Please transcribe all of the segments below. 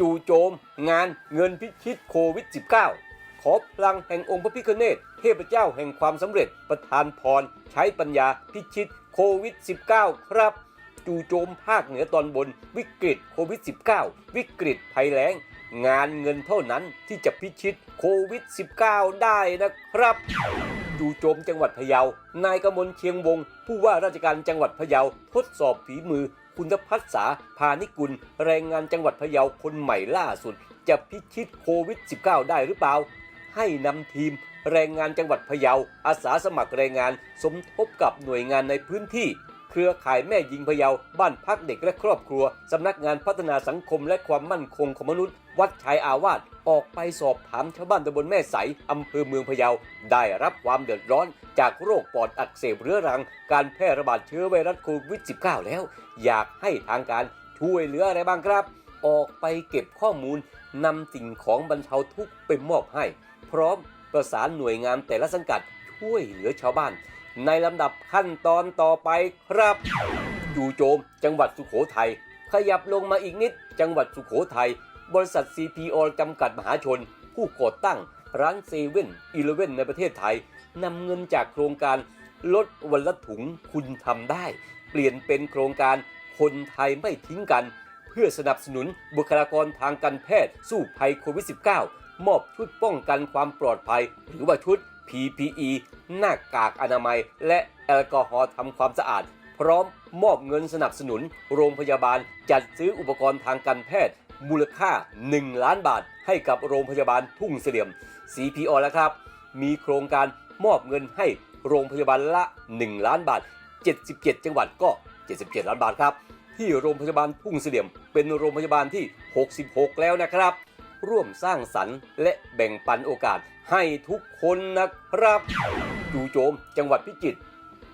จู่โจม งานเงินพิชิตโควิด -19 ขอพลังแห่งองค์พระพิฆเนศเทพเจ้าแห่งความสำเร็จประทานพร ใช้ปัญญาพิชิตโควิด -19 ครับจู่โจมภาคเหนือตอนบน วิกฤตโควิด -19 วิกฤตภัยแล้ง งานเงินเท่านั้นที่จะพิชิตโควิด -19 ได้นะครับจู่โจมจังหวัดพะเยา นายกมลเชียงวง ผู้ว่าราชการจังหวัดพะเยาทดสอบฝีมือ คุณพัฒษาพานิกุล แรงงานจังหวัดพะเยาคนใหม่ล่าสุด จะพิชิตโควิด -19 ได้หรือเปล่า ให้นำทีมแรงงานจังหวัดพะเยาอาสาสมัครแรงงานสมทบกับหน่วยงานในพื้นที่ เครือข่ายแม่ยิงพะเยา บ้านพักเด็กและครอบครัว สำนักงานพัฒนาสังคมและความมั่นคงของมนุษย์ วัดชายอาวาสออกไปสอบถามชาวบ้านตำบลแม่ใสอำเภอเมืองพะเยา ได้รับความเดือดร้อน จากโรคปอดอักเสบเรื้อรัง การแพร่ระบาดเชื้อไวรัสโควิด -19 แล้ว อยากให้ทางการช่วยเหลืออะไรบ้างครับ ออกไปเก็บข้อมูลนำสิ่งของบรรเทาทุกข์ไปมอบให้ พร้อมประสานหน่วยงานแต่ละสังกัดช่วยเหลือชาวบ้าน ในลำดับขั้นตอนต่อไปครับจู่โจม จังหวัดสุขโขทัยขยับลงมาอีกนิด จังหวัดสุขโขทัยบริษัท CPO จำกัดมหาชน ผู้ก่อตั้งร้านเซเว่นอีเลเว่นในประเทศไทยนำเงินจากโครงการลดวันละถุงคุณทำได้ เปลี่ยนเป็นโครงการคนไทยไม่ทิ้งกัน เพื่อสนับสนุนบุคลากรทางการแพทย์สู้ภัยโควิด -19 มอบชุดป้องกันความปลอดภัย หรือว่าชุด PPE หน้ากากอนามัย และแอลกอฮอล์ทำความสะอาด พร้อมมอบเงินสนับสนุน โรงพยาบาลจัดซื้ออุปกรณ์ทางการแพทย์ มูลค่า 1 ล้านบาท ให้กับโรงพยาบาลทุ่งเสลี่ยม CPO แล้วครับ มีโครงการมอบเงินให้โรงพยาบาลละ 1 ล้านบาท 77 จังหวัดก็ 77 ล้านบาทครับ ที่โรงพยาบาลทุ่งเสลี่ยม เป็นโรงพยาบาลที่ 66 แล้วนะครับ ร่วมสร้างสรรค์ และแบ่งปันโอกาสให้ทุกคนนะครับจู่โจมจังหวัดพิจิตร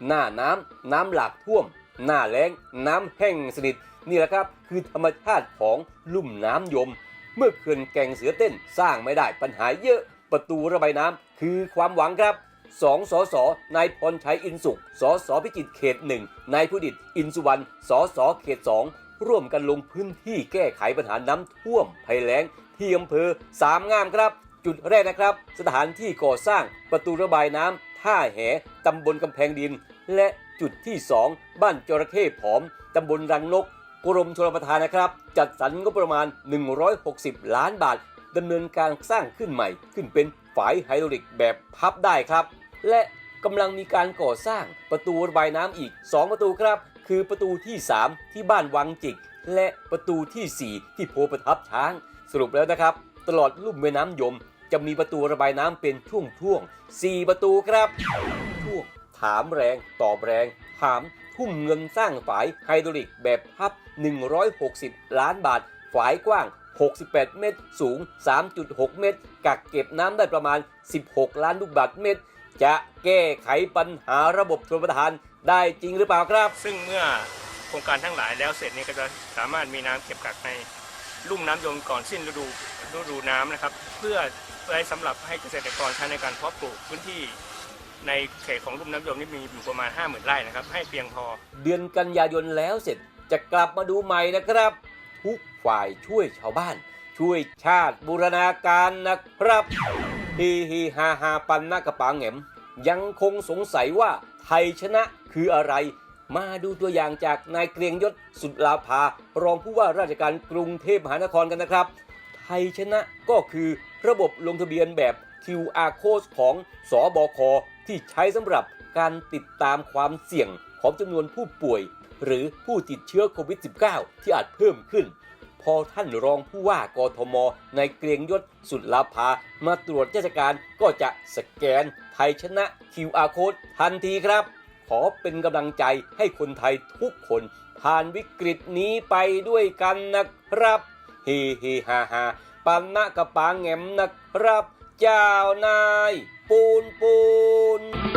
หน้าน้ำน้ำหลากท่วม หน้าแล้งน้ำแห้งสนิทนี่แหละครับคือธรรมชาติของลุ่มน้ำยม เมื่อเขื่อนแก่งเสือเต้นสร้างไม่ได้ปัญหาเยอะประตูระบายน้ำคือความหวังครับสองสสนายพรชัยอินสุขสสพิจิตรเขตหนึ่งนายพุดิตอินสุวรรณสสเขตสอง ร่วมกันลงพื้นที่แก้ไขปัญหาน้ำท่วมภัยแล้งที่อำเภอสามงามครับ จุดแรกนะครับ สถานที่ก่อสร้างประตูระบายน้ำท่าแหตำบลกำแพงดิน และจุดที่ 2 บ้านจระเข้ผอมตำบลรังนกกรมชลประทานนะครับ จัดสรรงบประมาณ 160 ล้านบาทดำเนินการสร้างขึ้นใหม่ ขึ้นเป็นฝายไฮดรอลิกแบบพับได้ครับ และกำลังมีการก่อสร้างประตูระบายน้ำอีก 2 ประตูครับ คือประตูที่ 3 ที่บ้านวังจิก และประตูทีสี่ 4 ที่โพประทับช้าง สรุปแล้วนะครับ ตลอดลุ่มแม่น้ำยม จะมีประตูระบายน้ำเป็นช่วงๆ4ประตูครับช่วงถามแรงตอบแรงถามทุ่มเงินสร้างฝายไฮดรอลิกแบบพับ 160 ล้านบาท ฝายกว้าง 68 เมตร สูง 3.6 เมตร กักเก็บน้ำได้ประมาณ 16 ล้านลูกบาศก์เมตร จะแก้ไขปัญหาระบบชลประทาน ได้จริงหรือเปล่าครับ ซึ่งเมื่อโครงการทั้งหลายแล้วเสร็จนี้ก็จะสามารถมีน้ำเก็บกักในลุ่มน้ำยมก่อนสิ้นฤดูฤดูน้ำนะครับ เพื่อไว้สำหรับให้เกษตรกรใช้ในการเพาะปลูกพื้นที่ในเขตของลุ่มน้ำยมนี่มีอยู่ประมาณ 50,000ไร่นะครับ ให้เพียงพอ เดือนกันยายนแล้วเสร็จจะกลับมาดูใหม่นะครับ ทุกฝ่ายช่วยชาวบ้าน ช่วยชาติบูรณาการนะครับฮีฮีฮาฮาปันนากระปังแหมยังคงสงสัยว่าไทยชนะ คืออะไร มาดูตัวอย่างจากนายเกรียงยศสุดลาภารองผู้ว่าราชการกรุงเทพมหานครกันนะครับ ไทยชนะก็คือระบบลงทะเบียนแบบ QR code ของสอบคที่ใช้สำหรับการติดตามความเสี่ยงของจำนวนผู้ป่วย หรือผู้ติดเชื้อโควิด -19 ที่อาจเพิ่มขึ้น พอท่านรองผู้ว่ากทม ในเกรียงยศสุดลาภามาตรวจราชการก็จะสแกนไทยชนะ QR code ทันทีครับ ขอเป็นกำลังใจให้คนไทยทุกคนผ่านวิกฤตนี้ไปด้วยกันนะครับเฮเฮฮาฮาปันนะกระปางแงมนะครับ เจ้านาย ปูนปูน